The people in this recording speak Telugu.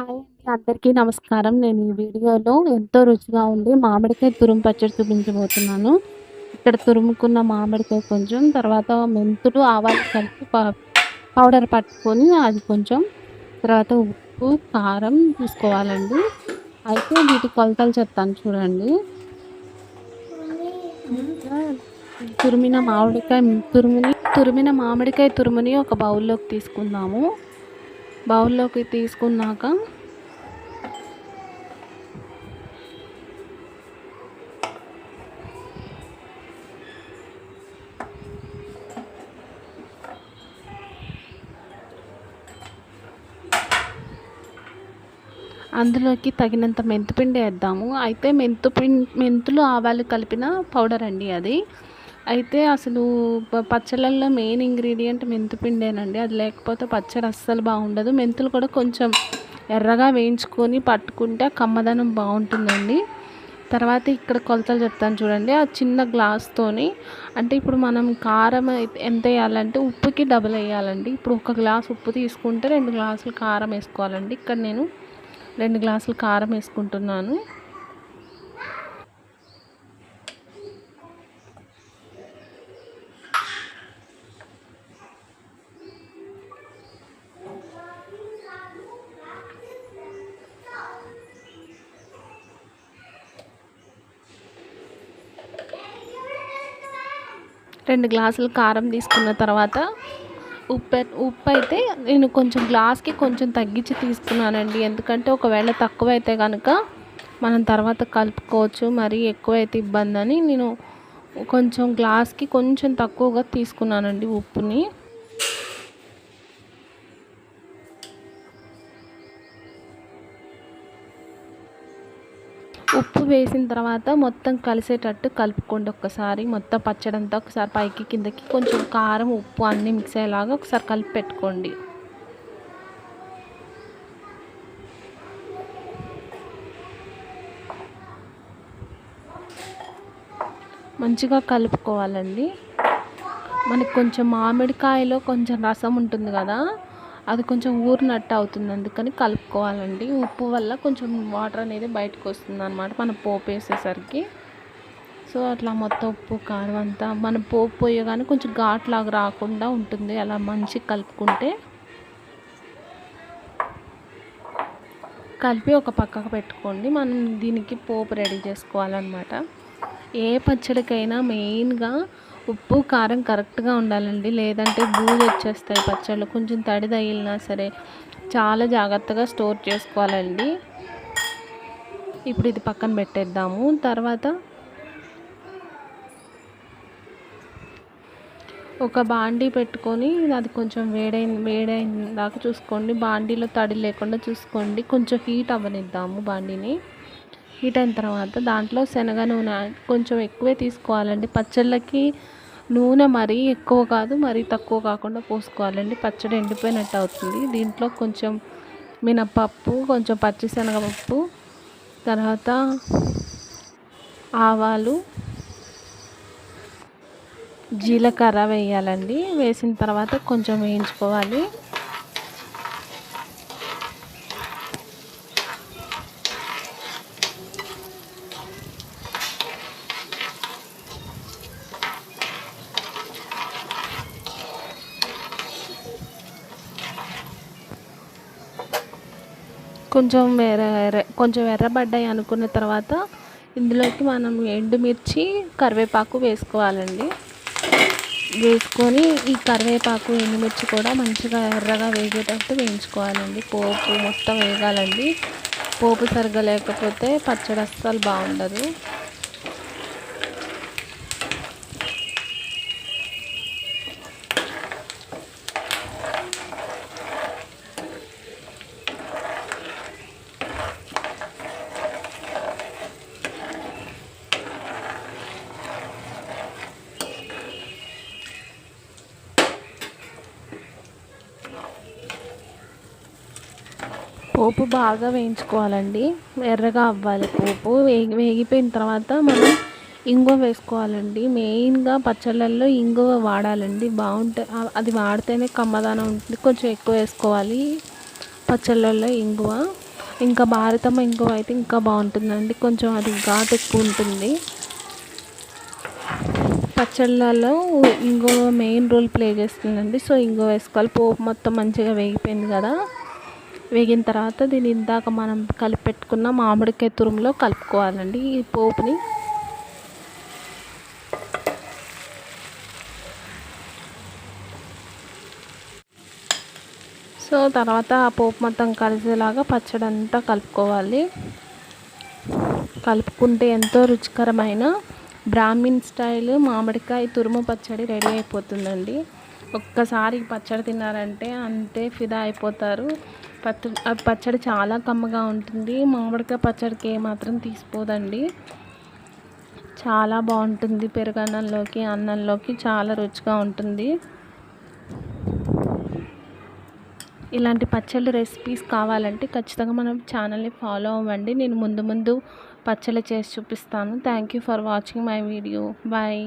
హాయ్ అండి. అందరికీ నమస్కారం. నేను ఈ వీడియోలో ఎంతో రుచిగా ఉండి మామిడికాయ తురుము పచ్చడి చూపించబోతున్నాను. ఇక్కడ తురుముకున్న మామిడికాయ కొంచెం, తర్వాత మెంతులు, ఆవాలు కలిపి పౌడర్ పట్టుకొని అది కొంచెం, తర్వాత ఉప్పు, కారం తీసుకోవాలండి. అయితే వీటి కొలతలు చెప్తాను చూడండి. తురిమిన మామిడికాయ తురుముని తురిమిన మామిడికాయ తురుముని ఒక బౌల్లోకి తీసుకుందాము. బౌల్లోకి తీసుకున్నాక అందులోకి తగినంత మెంతిపిండి వేద్దాము. అయితే మెంతు మెంతులు ఆవాలు కలిపిన పౌడర్ అండి అది. అయితే అసలు ప పచ్చళ్ళల్లో మెయిన్ ఇంగ్రీడియంట్ మెంతిపిండేనండి. అది లేకపోతే పచ్చడి అస్సలు బాగుండదు. మెంతులు కూడా కొంచెం ఎర్రగా వేయించుకొని పట్టుకుంటే కమ్మదనం బాగుంటుందండి. తర్వాత ఇక్కడ కొలతలు చెప్తాను చూడండి. ఆ చిన్న గ్లాస్తోని అంటే ఇప్పుడు మనం కారం ఎంత వేయాలంటే ఉప్పుకి డబల్ వేయాలండి. ఇప్పుడు ఒక గ్లాస్ ఉప్పు తీసుకుంటే రెండు గ్లాసులు కారం వేసుకోవాలండి. ఇక్కడ నేను రెండు గ్లాసులు కారం వేసుకుంటున్నాను. రెండు గ్లాసులు కారం తీసుకున్న తర్వాత ఉప్పు ఉప్పు అయితే నేను కొంచెం గ్లాస్కి కొంచెం తగ్గించి తీసుకున్నానండి. ఎందుకంటే ఒకవేళ తక్కువ అయితే కనుక మనం తర్వాత కలుపుకోవచ్చు. మరి ఎక్కువ అయితే ఇబ్బంది అని నేను కొంచెం గ్లాస్కి కొంచెం తక్కువగా తీసుకున్నానండి ఉప్పుని. ఉప్పు వేసిన తర్వాత మొత్తం కలిసేటట్టు కలుపుకోండి ఒక్కసారి. మొత్తం పచ్చడంతా ఒకసారి పైకి కిందకి కొంచెం కారం ఉప్పు అన్నీ మిక్స్ అయ్యేలాగా ఒకసారి కలిపి పెట్టుకోండి. మంచిగా కలుపుకోవాలండి. మనకి కొంచెం మామిడికాయలో కొంచెం రసం ఉంటుంది కదా అది కొంచెం ఊరినట్టు అవుతుంది. అందుకని కలుపుకోవాలండి. ఉప్పు వల్ల కొంచెం వాటర్ అనేది బయటకు వస్తుంది అనమాట మనం పోపు వేసేసరికి. సో అట్లా మొత్తం ఉప్పు కారం అంతా మనం పోపు పోయగానే కొంచెం ఘాట్లాగా రాకుండా ఉంటుంది. అలా మంచిగా కలుపుకుంటే కలిపి ఒక పక్కకు పెట్టుకోండి. మనం దీనికి పోపు రెడీ చేసుకోవాలన్నమాట. ఏ పచ్చడికైనా మెయిన్గా ఉప్పు కారం కరెక్ట్గా ఉండాలండి. లేదంటే బూజు వచ్చేస్తాయి పచ్చళ్ళు. కొంచెం తడి తగిలినా సరే చాలా జాగ్రత్తగా స్టోర్ చేసుకోవాలండి. ఇప్పుడు ఇది పక్కన పెట్టేద్దాము. తర్వాత ఒక బాండీ పెట్టుకొని అది కొంచెం వేడైన వేడైన దాకా చూసుకోండి. బాండీలో తడి లేకుండా చూసుకోండి. కొంచెం హీట్ అవ్వనిద్దాము బాండీని. హీట్ అయిన తర్వాత దాంట్లో శనగ నూనె కొంచెం ఎక్కువే తీసుకోవాలండి. పచ్చళ్ళకి నూనె మరీ ఎక్కువ కాదు మరీ తక్కువ కాకుండా పోసుకోవాలండి. పచ్చడి ఎండిపోయినట్టు అవుతుంది. దీంట్లో కొంచెం మినపప్పు కొంచెం పచ్చిశనగపప్పు తర్వాత ఆవాలు జీలకర్ర వేయాలండి. వేసిన తర్వాత కొంచెం వేయించుకోవాలి. కొంచెం ఎర్ర ఎర్ర కొంచెం ఎర్రబడ్డాయి అనుకున్న తర్వాత ఇందులోకి మనం ఎండుమిర్చి కరివేపాకు వేసుకోవాలండి. వేసుకొని ఈ కరివేపాకు ఎండుమిర్చి కూడా మంచిగా ఎర్రగా వేగేటట్టు వేయించుకోవాలండి. పోపు మొత్తం వేగాలండి. పోపు సరిగా లేకపోతే పచ్చడి అస్సలు బాగుండదు. పోపు బాగా వేయించుకోవాలండి. ఎర్రగా అవ్వాలి పోపు. వేగి వేగిపోయిన తర్వాత మనం ఇంగువ వేసుకోవాలండి. మెయిన్గా పచ్చళ్ళల్లో ఇంగువ వాడాలండి. బాగుంటే అది వాడితేనే కమ్మదానం ఉంటుంది. కొంచెం ఎక్కువ వేసుకోవాలి పచ్చళ్ళల్లో ఇంగువ. ఇంకా భారతం ఇంగువ అయితే ఇంకా బాగుంటుందండి. కొంచెం అది ఘాటు ఎక్కువ ఉంటుంది. పచ్చళ్ళలో ఇంకో మెయిన్ రోల్ ప్లే చేస్తుందండి. సో ఇంగువ వేసుకోవాలి. పోపు మొత్తం మంచిగా వేగిపోయింది కదా. వేగిన తర్వాత దీని ఇందాక మనం కలిపి పెట్టుకున్న మామిడికాయ తురుములో కలుపుకోవాలండి ఈ పోపుని. సో తర్వాత ఆ పోపు మొత్తం కలిసేలాగా పచ్చడి అంతా కలుపుకోవాలి. కలుపుకుంటే ఎంతో రుచికరమైన బ్రాహ్మిన్ స్టైల్ మామిడికాయ తురుము పచ్చడి రెడీ అయిపోతుందండి. ఒక్కసారి పచ్చడి తిన్నారంటే అంతే ఫిదా అయిపోతారు. పచ్చడి పచ్చడి చాలా కమ్మగా ఉంటుంది. మామిడికాయ పచ్చడికి ఏమాత్రం తీసిపోదండి. చాలా బాగుంటుంది పెరుగన్నంలోకి అన్నంలోకి చాలా రుచిగా ఉంటుంది. ఇలాంటి పచ్చళ్ళ రెసిపీస్ కావాలంటే ఖచ్చితంగా మనం ఛానల్ని ఫాలో అవ్వండి. నేను ముందు ముందు పచ్చళ్ళు చేసి చూపిస్తాను. Thank you for watching my video. Bye.